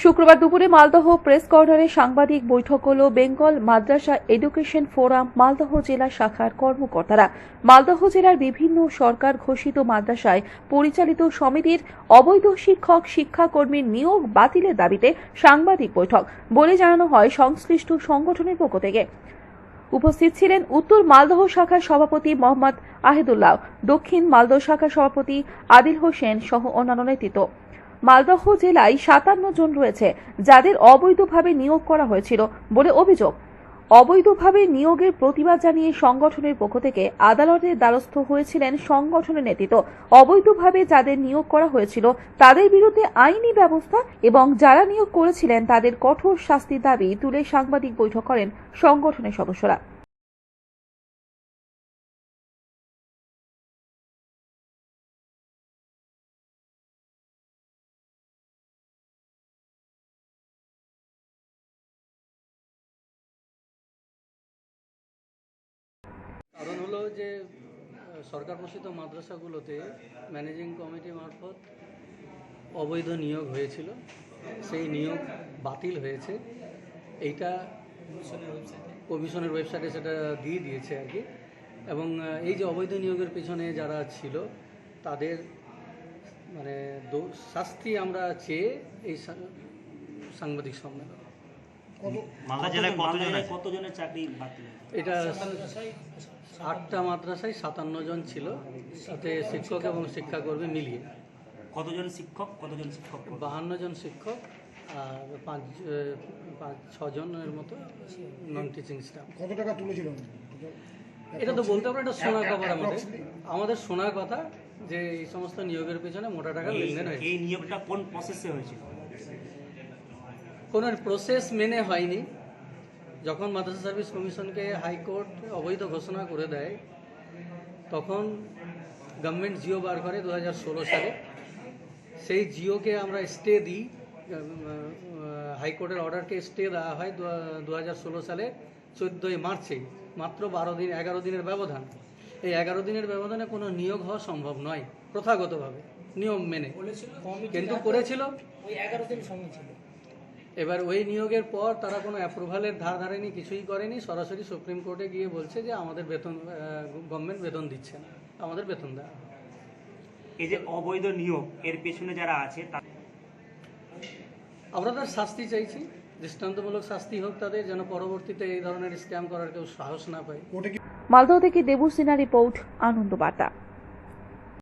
শুক্রবার দুপুরে মালদহ প্রেস কর্নারে সাংবাদিক বৈঠক হল বেঙ্গল মাদ্রাসা এডুকেশন ফোরাম মালদহ জেলা শাখার কর্মকর্তারা। মালদহ জেলার বিভিন্ন সরকার ঘোষিত মাদ্রাসায় পরিচালিত সমিতির অবৈধ শিক্ষক শিক্ষাকর্মীর নিয়োগ বাতিলের দাবিতে সাংবাদিক বৈঠক বলে জানানো হয় সংশ্লিষ্ট সংগঠনের পক্ষ থেকে। উপস্থিত ছিলেন উত্তর মালদহ শাখার সভাপতি মোহাম্মদ আহিদুল্লাহ, দক্ষিণ মালদহ শাখার সভাপতি আদিল হোসেন সহ অন্যান্য নেতৃত্ব। মালদহ জেলায় সাতান্ন জন রয়েছে যাদের অবৈধভাবে নিয়োগ করা হয়েছিল বলে অভিযোগ। অবৈধভাবে নিয়োগের প্রতিবাদ জানিয়ে সংগঠনের পক্ষ থেকে আদালতের দ্বারস্থ হয়েছিলেন সংগঠনের নেতৃত্ব। অবৈধভাবে যাদের নিয়োগ করা হয়েছিল, তাদের বিরুদ্ধে আইনি ব্যবস্থা এবং যারা নিয়োগ করেছিলেন তাদের কঠোর শাস্তির দাবি তুলে সাংবাদিক বৈঠক করেন সংগঠনের সদস্যরা। হলো যে সরকার পোষিত মাদ্রাসাগুলোতে ম্যানেজিং কমিটি মারফত অবৈধ নিয়োগ হয়েছিল। সেই নিয়োগ বাতিল হয়েছে। এইটা কমিশনের ওয়েবসাইটে সেটা দিয়ে দিয়েছে আর কি। এবং এই যে অবৈধ নিয়োগের পেছনে যারা ছিল তাদের মানে শাস্তি আমরা চেয়ে এই সাংবাদিক সম্মেলন। মালদা জেলায় কতজন আছে? কতজনের চাকরি বাতিল এটা আটটা মাদ্রাসায় সাতান্ন জন ছিল। সাথে শিক্ষক এবং শিক্ষাকর্মী মিলিয়ে। কতজন শিক্ষক? কতজন শিক্ষক? বাহান্ন জন শিক্ষক আর পাঁচ পাঁচ ছজনের মতো নন টিচিং স্টাফ কত টাকা তুলেছিল? এটা তো বলতে পারব এটা শোনা খবর আমাদের। আমাদের শোনা কথা যে এই সমস্ত নিয়োগের পেছনে মোটা টাকা লেনদেন হয়েছে। এই নিয়োগটা কোন প্রসেসে হয়েছিল? কোনো প্রসেস মেনে হয়নি। যখন মাদ্রাসা সার্ভিস কমিশনকে হাইকোর্ট অবৈধ ঘোষণা করে দেয় তখন গভর্নমেন্ট জিও বার করে দু হাজার ষোলো সালে। সেই জিওকে আমরা স্টে দিই হাইকোর্টের অর্ডারকে স্টে দেওয়া হয় দু হাজার ষোলো সালে চোদ্দোই মার্চে মাত্র বারো দিন এগারো দিনের ব্যবধান। এই এগারো দিনের ব্যবধানে কোনো নিয়োগ হওয়া সম্ভব নয় প্রথাগতভাবে নিয়ম মেনে। কিন্তু করেছিল। এবার ওই নিয়োগের পর তারা কোনো অ্যাপ্রুভালের ধার ধারেনি কিছুই করেনি। সরাসরি সুপ্রিম কোর্টে গিয়ে বলছে যে আমাদের বেতন গভর্নমেন্ট বেতন দিচ্ছে না। আমাদের বেতন দেওয়া এই যে অবৈধ নিয়োগ এর পেছনে যারা আছে আমরা তার শাস্তি চাইছি। দৃষ্টান্তমূলক শাস্তি হোক তাদের যেন পরবর্তীতে এই ধরনের স্ক্যাম করার কেউ সাহস না পায়। মালদহ থেকে দেবু সিনহা রিপোর্ট আনন্দ বার্তা